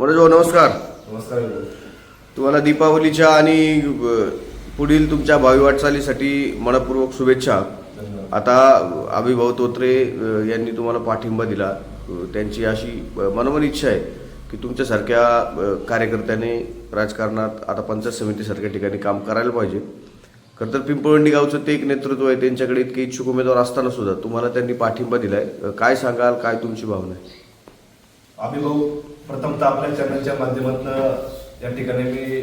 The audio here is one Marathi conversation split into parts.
मनोज भाऊ नमस्कार. नमस्कार तुम्हाला दीपावलीच्या आणि पुढील तुमच्या भावी वाटचालीसाठी मनपूर्वक शुभेच्छा. आता अभिभाऊ तोत्रे यांनी तुम्हाला पाठिंबा दिला. त्यांची अशी मनोमन इच्छा आहे की तुमच्यासारख्या कार्यकर्त्याने राजकारणात आता पंचायत समितीसारख्या ठिकाणी काम करायला पाहिजे. खरं तर पिंपळवंडी गावचं ते एक नेतृत्व आहे. त्यांच्याकडे इतके इच्छुक उमेदवार असताना सुद्धा तुम्हाला त्यांनी पाठिंबा दिलाय. काय सांगाल? काय तुमची भावना आहे? अभिभाऊ प्रथमतः आपल्या चॅनलच्या माध्यमातून या ठिकाणी मी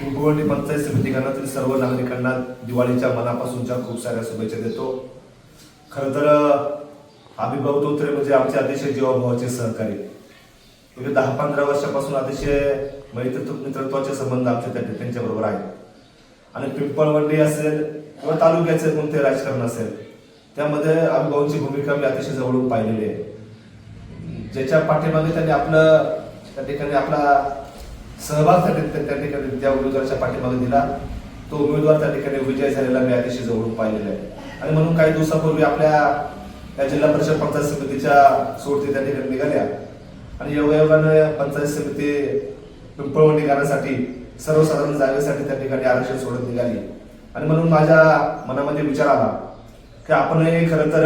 पिंपवंडी पंचायत समिती गणातील सर्व नागरिकांना दिवाळीच्या मनापासूनच्या खूप साऱ्या शुभेच्छा देतो. खरं तर अभिभाऊ तोत्रे म्हणजे आमचे अतिशय जीवाभावाचे सहकारी. म्हणजे दहा पंधरा वर्षापासून अतिशय मैत्रित्व मित्रत्वाचे संबंध आमचे त्या- त्यांच्याबरोबर आहेत. आणि पिंपळवंडी असेल किंवा तालुक्याचे कोणते राजकारण असेल त्यामध्ये अभिभाऊंची भूमिका मी अतिशय जवळून पाहिलेली आहे. ज्याच्या पाठीमागे त्यांनी आपलं त्या ठिकाणी आपला सहभाग त्या त्या ठिकाणी त्या उमेदवाराच्या पाठीमागे दिला. तो उमेदवार त्या ठिकाणी विजय झालेला मी अतिशय जवळून पाहिलेला आहे. आणि म्हणून काही दिवसापूर्वी आपल्या या जिल्हा परिषद पंचायत समितीच्या सोडती त्या ठिकाणी निघाल्या. आणि योगायोगानं पंचायत समिती पिंपळवंडी गाण्यासाठी सर्वसाधारण जागेसाठी त्या ठिकाणी आरक्षण सोडत निघाली. आणि म्हणून माझ्या मनामध्ये विचार आला की आपणही खरं तर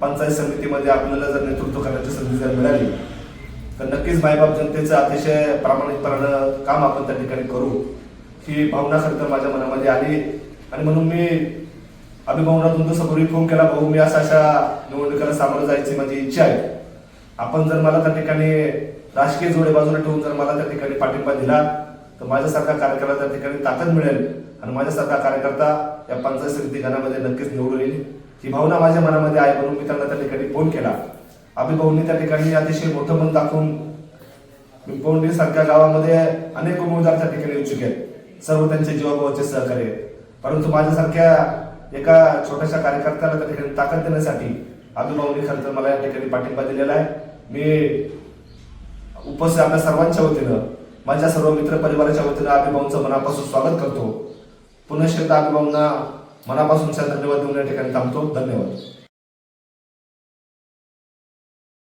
पंचायत समितीमध्ये आपल्याला जर नेतृत्व करण्याची संधी जर मिळाली तर नक्कीच मायबाप जनतेचं अतिशय प्रामाणिकपणानं काम आपण त्या ठिकाणी करू. ही भावना खरं तर माझ्या मनामध्ये आली. आणि म्हणून मी अभिभावना दोन फोन केला भाऊ मी असा अशा निवडणुकीला सामोरं जायची माझी इच्छा आहे. आपण जर मला त्या ठिकाणी राजकीय जोडे बाजूला ठेवून जर मला त्या ठिकाणी पाठिंबा दिला तर माझ्यासारखा कार्यकर्ता त्या ठिकाणी ताकद मिळेल. आणि माझ्यासारखा कार्यकर्ता या पंचायत समिती गणामध्ये नक्कीच निवडून येईल. ही भावना माझ्या मनामध्ये आहे म्हणून मी त्यांना त्या ठिकाणी फोन केला. अभिभाऊंनी त्या ठिकाणी अतिशय मोठं मन दाखवून पिंपवंडी सारख्या गावामध्ये अनेक उमेदवार त्या ठिकाणी इच्छुक आहेत सर्व त्यांचे जीवाभावाचे सहकार्य आहेत. परंतु माझ्यासारख्या एका छोट्याशा कार्यकर्त्याला त्या ठिकाणी ताकद देण्यासाठी अभिभाऊंनी खरं तर मला या ठिकाणी पाठिंबा दिलेला आहे. मी उपस्थित आपल्या सर्वांच्या वतीनं माझ्या सर्व मित्र परिवाराच्या वतीनं अभिभाऊंचं मनापासून स्वागत करतो. पुनश्च एकदा अभिभाऊंना मनापासून धन्यवाद देऊन या ठिकाणी थांबतो. धन्यवाद.